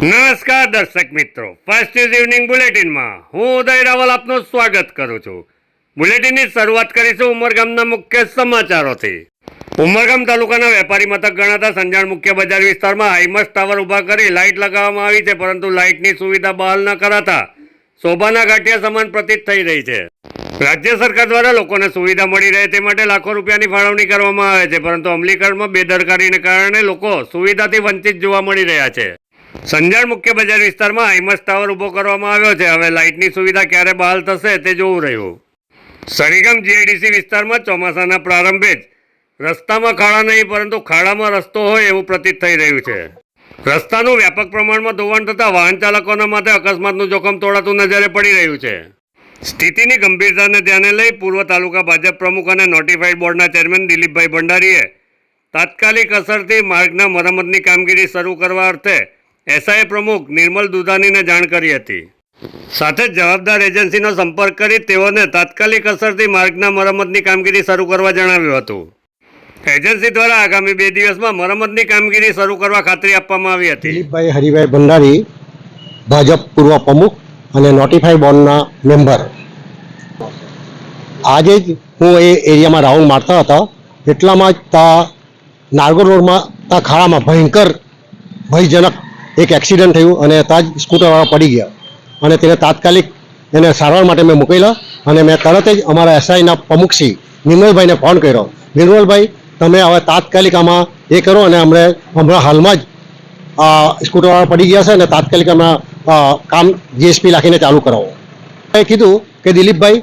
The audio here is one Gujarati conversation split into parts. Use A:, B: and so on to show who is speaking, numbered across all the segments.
A: નમસ્કાર દર્શક મિત્રો. ફર્સ્ટ ન્યૂઝ ઇવનિંગ બુલેટિનમાં હું ઉદય રાવલ આપનું સ્વાગત કરું છું. બુલેટિનની શરૂઆત કરીશું ઉમરગામના મુખ્ય સમાચારોથી. ઉમરગામ તાલુકાના વેપારી મથક ગણાતા સંજાણ મુખ્ય બજાર વિસ્તારમાં હાઈમસ ટાવર ઊભા કરી લાઇટ લગાવવામાં આવી છે, પરંતુ લાઇટની સુવિધા બહાલ ન કરાતા શોભાના ગાંઠિયા સમાન પ્રતીત થઈ રહી છે. રાજ્ય સરકાર દ્વારા લોકોને સુવિધા મળી રહે તે માટે લાખો રૂપિયાની ફાળવણી કરવામાં આવે છે, પરંતુ અમલીકરણમાં બેદરકારીને કારણે લોકો સુવિધાથી વંચિત જોવા મળી રહ્યા છે. સંજાણ મુખ્ય બજાર વિસ્તારમાં આઈમસ ટાવર ઊભો કરવામાં આવ્યો છે. હવે લાઇટની સુવિધા ક્યારે બહાલ થશે તે જોવું રહ્યું. સરીગામ જીઆઈડીસી વિસ્તારમાં ચોમાસાના પ્રારંભે જ રસ્તામાં ખાડા નહીં, પરંતુ ખાડામાં રસ્તો હોય એવું પ્રતીત થઈ રહ્યું છે. રસ્તાનું વ્યાપક પ્રમાણમાં ધોવાણ થતાં વાહન ચાલકોના માથે અકસ્માતનું જોખમ તોડાતું નજરે પડી રહ્યું છે. સ્થિતિની ગંભીરતાને ધ્યાને લઈ પૂર્વ તાલુકા ભાજપ પ્રમુખ અને નોટિફાઈડ બોર્ડના ચેરમેન દિલીપભાઈ ભંડારીએ તાત્કાલિક અસરથી માર્ગના મરામતની કામગીરી શરૂ કરવા અર્થે એસઆઈ પ્રમુખ નિર્મલ દુધાનીને જાણ કરી હતી. સાથે જ જવાબદાર એજન્સીનો સંપર્ક કરી તેઓને તાત્કાલિક અસરથી માર્ગના મરમ્મતની કામગીરી શરૂ કરવા જણાવ્યું હતું. એજન્સી દ્વારા આગામી બે દિવસમાં મરમ્મતની કામગીરી શરૂ કરવા ખાતરી આપવામાં આવી હતી.
B: દિલીપભાઈ, હરિભાઈ ભંડારી, ભાજપ પૂર્વ પ્રમુખ અને નોટિફાઈ બોર્ડના મેમ્બર આજે જ હું એ એરિયામાં રાઉન્ડ મારતા હતા. એટલામાં જ તા નાગોર રોડમાં, તા ખાડામાં ભયંકર ભયજનક એક એક્સિડન્ટ થયું અને ત્યાં જ સ્કૂટરવાળા પડી ગયા. અને તેને તાત્કાલિક એને સારવાર માટે મેં મૂકેલા અને મેં તરત જ અમારા એસઆઈના પ્રમુખશ્રી નિર્મલભાઈને ફોન કર્યો. નિર્મલભાઈ, તમે હવે તાત્કાલિક આમાં એ કરો અને અમને હમણાં હાલમાં જ આ સ્કૂટરવાળા પડી ગયા છે અને તાત્કાલિક અમે કામ જીએસપી રાખીને ચાલુ કરાવો. એ કીધું કે દિલીપભાઈ,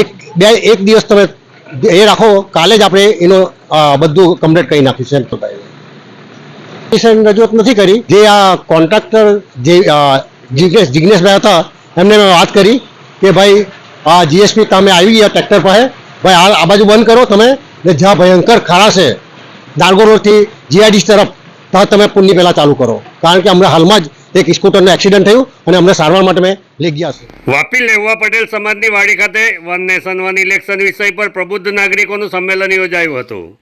B: એક, બે, એક દિવસ તમે એ રાખો, કાલે જ આપણે એનો બધું કમ્પ્લીટ કરી નાખીશું. એમ તો રજૂઆત નથી કરી. જે આ કોન્ટ્રાક્ટર જે અ, જિગ્નેશ જિગ્નેશભાઈ હતા એમને મેં વાત કરી કે ભાઈ આ જીએસપી તમે આવી ગયા ટ્રેક્ટર પાસે. ભાઈ આ બાજુ બંધ કરો તમે. ને જ્યાં ભયંકર ખાડા છે દાર્ગો રોડથી જીઆઈડીસ તરફ ત્યાં તમે પુલની પહેલાં ચાલુ કરો. કારણ કે હમણાં હાલમાં જ એક સ્કૂટરનો એક્સિડન્ટ થયું અને અમને સારવાર માટે મેં લઈ ગયા છે.
A: વાપી લેવા પટેલ સમાજની વાડી ખાતે વન નેશન વન ઇલેક્શન વિષય પર પ્રબુદ્ધ નાગરિકોનું સંમેલન યોજાયું હતું.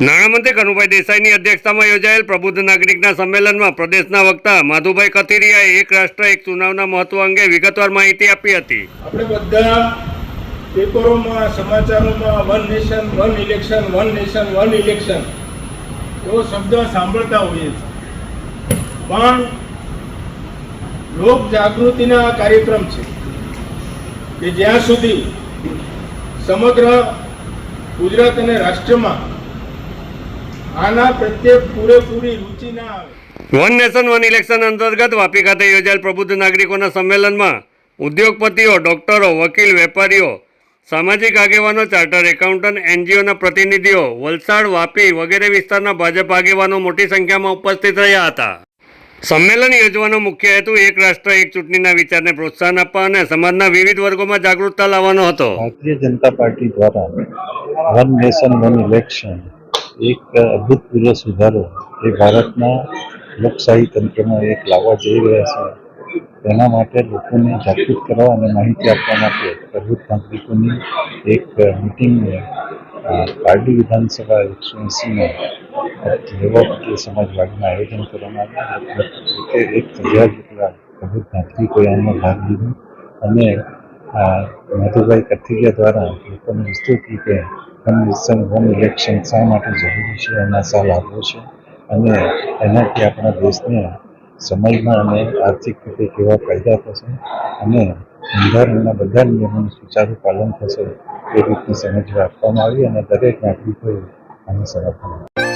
A: નાણામંત્રી કનુભાઈ દેસાઈની અધ્યક્ષતામાં યોજાયેલ પ્રબુદ્ધ નાગરિકના સંમેલનમાં પ્રદેશના વક્તા માધુભાઈ કથિરિયાએ એક રાષ્ટ્ર, એક ચુનાવના મહત્વ અંગે વિગતવાર માહિતી આપી હતી.
C: આપણે બધા પેપરોમાં, સમાચારોમાં, one nation, one election, one nation, one election, એવો શબ્દ સાંભળતા હોઈએ છીએ. પણ લોક જાગૃતિના કાર્યક્રમ છે કે જ્યાં સુધી સમગ્ર ગુજરાત અને રાષ્ટ્રમાં આના પ્રત્યે પૂરેપૂરી રુચિ ના આવે.
A: વન નેશન વન ઇલેક્શન અંતર્ગત વાપી ખાતે યોજાયેલ પ્રબુદ્ધ નાગરિકોના સંમેલનમાં ઉદ્યોગપતિઓ ડોક્ટરો વકીલ વેપારીઓ સામાજિક આગેવાનો ચાર્ટર એકાઉન્ટન્ટ એનજીઓના પ્રતિનિધિઓ વલસાડ વાપી વગેરે વિસ્તારના ભાજપ આગેવાનો મોટી સંખ્યામાં ઉપસ્થિત રહ્યા હતા. સંમેલન યોજવાનો મુખ્ય હેતુ એક રાષ્ટ્ર એક ચૂંટણીના વિચારને પ્રોત્સાહન આપવા અને સમાજના વિવિધ વર્ગોમાં જાગૃતતા લાવવાનો હતો.
D: ભારતીય જનતા પાર્ટી દ્વારા વન નેશન વન ઇલેક્શન એક અભૂતપૂર્વ સુધારો એ ભારતના લોકશાહી તંત્રમાં એક લાવવા જઈ રહ્યા છે. તેના માટે લોકોને જાગૃત કરવા અને માહિતી આપવા માટે પ્રભુત નાગરિકોની એક મિટિંગને પારડી વિધાનસભા એકસો એંસીમાં લેવા પટેલ આયોજન કરવામાં આવ્યું એક હજાર જેટલા પ્રભુત નાગરિકોએ આમાં ભાગ લીધો. અને મધુભાઈ કથિરિયા દ્વારા લોકોને વિસ્તૃત રીતે વન ઇલેક્શન શા માટે જરૂરી છે? એના સાલ આપ્યો છે. અને એનાથી આપણા દેશને સમયમાં અને આર્થિક રીતે કેવા ફાયદા થશે અને બંધારણના બધા નિયમોનું સુચારું પાલન થશે એ રીતની સમજ આપવામાં આવી અને દરેક નાગરિકોએ આને સમર્થન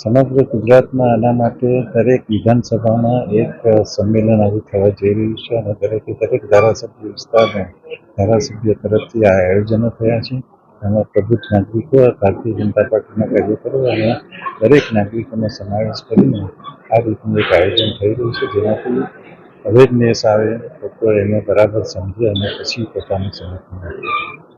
D: સમગ્ર ગુજરાતમાં આના માટે દરેક વિધાનસભામાં એક સંમેલન આવું થવા જઈ રહ્યું છે અને દરેકે દરેક ધારાસભ્ય વિસ્તારમાં ધારાસભ્ય તરફથી આ આયોજનો થયા છે. એમાં પ્રબુદ્ધ નાગરિકો, ભારતીય જનતા પાર્ટીના કાર્યકરો અને દરેક નાગરિકોનો સમાવેશ કરીને આ રીતનું એક આયોજન થઈ રહ્યું છે. જેનાથી અવેરનેસ આવે, લોકો એને બરાબર સમજે અને પછી પોતાનું સમર્થન આપે.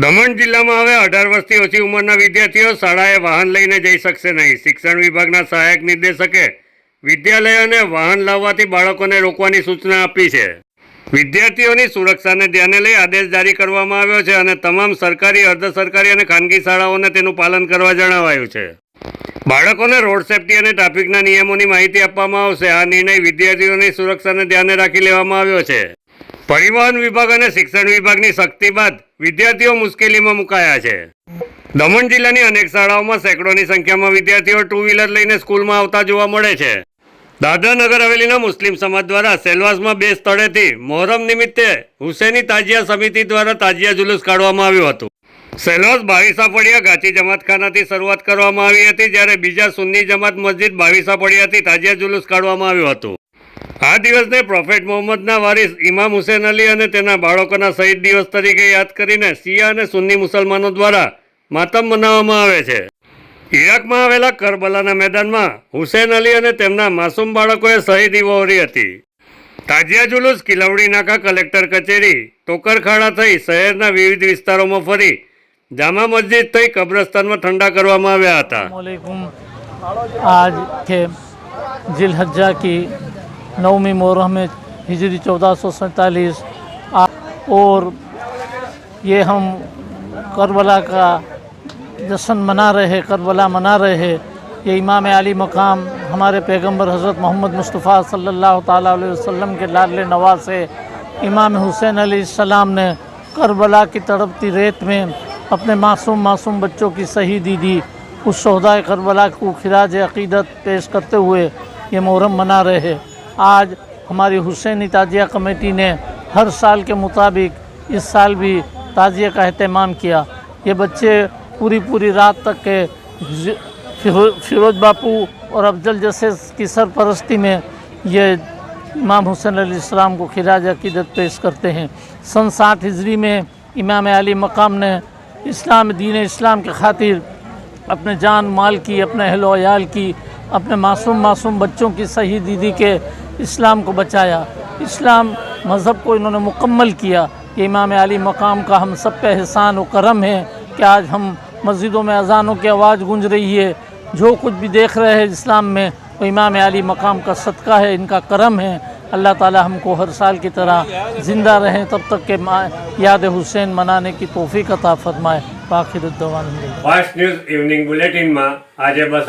A: દમણ જિલ્લામાં હવે અઢાર વર્ષથી ઓછી ઉંમરના વિદ્યાર્થીઓ શાળાએ વાહન લઈને જઈ શકશે નહીં. શિક્ષણ વિભાગના સહાયક નિર્દેશકે વિદ્યાલયોને વાહન લાવવાથી બાળકોને રોકવાની સૂચના આપી છે. વિદ્યાર્થીઓની સુરક્ષાને ધ્યાને લઈ આદેશ જારી કરવામાં આવ્યો છે અને તમામ સરકારી, અર્ધ સરકારી અને ખાનગી શાળાઓને તેનું પાલન કરવા જણાવાયું છે. બાળકોને રોડ સેફટી અને ટ્રાફિકના નિયમોની માહિતી આપવામાં આવશે. આ નિર્ણય વિદ્યાર્થીઓની સુરક્ષાને ધ્યાને રાખી લેવામાં આવ્યો છે. પરિવહન વિભાગ અને શિક્ષણ વિભાગની શક્તિ બાદ વિદ્યાર્થીઓ મુશ્કેલીમાં મુકાયા છે. દમણ જિલ્લાની અનેક શાળાઓમાં સેંકડોની સંખ્યામાં વિદ્યાર્થીઓ ટુ વ્હીલર લઈને સ્કૂલમાં આવતા જોવા મળે છે. દાદરાનગર હવેલીના મુસ્લિમ સમાજ દ્વારા સેલવાસમાં બે સ્થળેથી મોહરમ નિમિત્તે હુસેની તાજિયા સમિતિ દ્વારા તાજિયા જુલુસ કાઢવામાં આવ્યું હતું. સેલવાસ બાવીસા ફળિયા ગાચી જમાતખાનાથી શરૂઆત કરવામાં આવી હતી, જ્યારે બીજા સુન્ની જમાત મસ્જિદ બાવીસા ફળિયાથી તાજિયા જુલુસ કાઢવામાં આવ્યું હતું. આ દિવસને પ્રોફેટ મોહમ્મદના વારિસ ઇમામ હુસેન અલી અને તેના બાળકોના શહીદ દિવસ તરીકે યાદ કરીને શિયા અને સુન્ની મુસલમાનો દ્વારા માતમ મનાવવામાં આવે છે. ઇરાકમાં આવેલા કરબલાના મેદાનમાં હુસેન અલી અને તેમના માસૂમ બાળકોએ શહીદી વહોરી હતી. તાજિયા જુલુસ, કિલવડી નાકા, કલેક્ટર કચેરી, ટોકરખાડા થઈ શહેરના વિવિધ વિસ્તારોમાં ફરી જામા મસ્જિદ થઈ કબ્રસ્તાનમાં ઠંડા કરવામાં આવ્યા હતા.
E: આજ કી نومی محرم ہجری چودہ سو سینتالیس۔ اور یہ ہم کربلا کا جشن منا رہے ہیں، کربلا منا رہے ہیں۔ یہ امام علی مقام ہمارے پیغمبر حضرت محمد مصطفیٰ صلی اللہ تعالیٰ علیہ وسلم کے لال نواز سے امام حسین علیہ السلام نے کربلا کی تڑپتی ریت میں اپنے معصوم معصوم بچوں کی صحیح دی دی۔ اس شہداء کربلا کو خراج عقیدت پیش کرتے ہوئے یہ محرم منا رہے ہیں۔ آج ہماری حسینی تعزیہ کمیٹی نے ہر سال کے مطابق اس سال بھی تعزیہ کا اہتمام کیا۔ یہ بچے پوری پوری رات تک کے فیروز باپو اور افضل جسیس کی سرپرستی میں یہ امام حسین علیہ السلام کو خراج عقیدت پیش کرتے ہیں۔ سن ساٹھ ہزری میں امام علی مقام نے اسلام، دین اسلام کے خاطر اپنے جان مال کی، اپنے اہل و عیال کی اپنے معصوم معصوم بچوں کی صحیح دیدی کے اسلام کو بچایا۔ اسلام مذہب کو انہوں نے مکمل کیا۔ کہ امام علی مقام کا ہم سب پہ احسان و کرم ہے کہ آج ہم مسجدوں میں اذانوں کی آواز گونج رہی ہے۔ جو کچھ بھی دیکھ رہے ہیں اسلام میں، وہ امام علی مقام کا صدقہ ہے، ان کا کرم ہے۔ اللہ تعالی ہم کو ہر سال کی طرح زندہ رہیں تب تک کہ یاد حسین منانے کی توفیق عطا فرمائے۔
A: باخر الدوان فاسٹ نیوز ایوننگ بلیٹن آج بس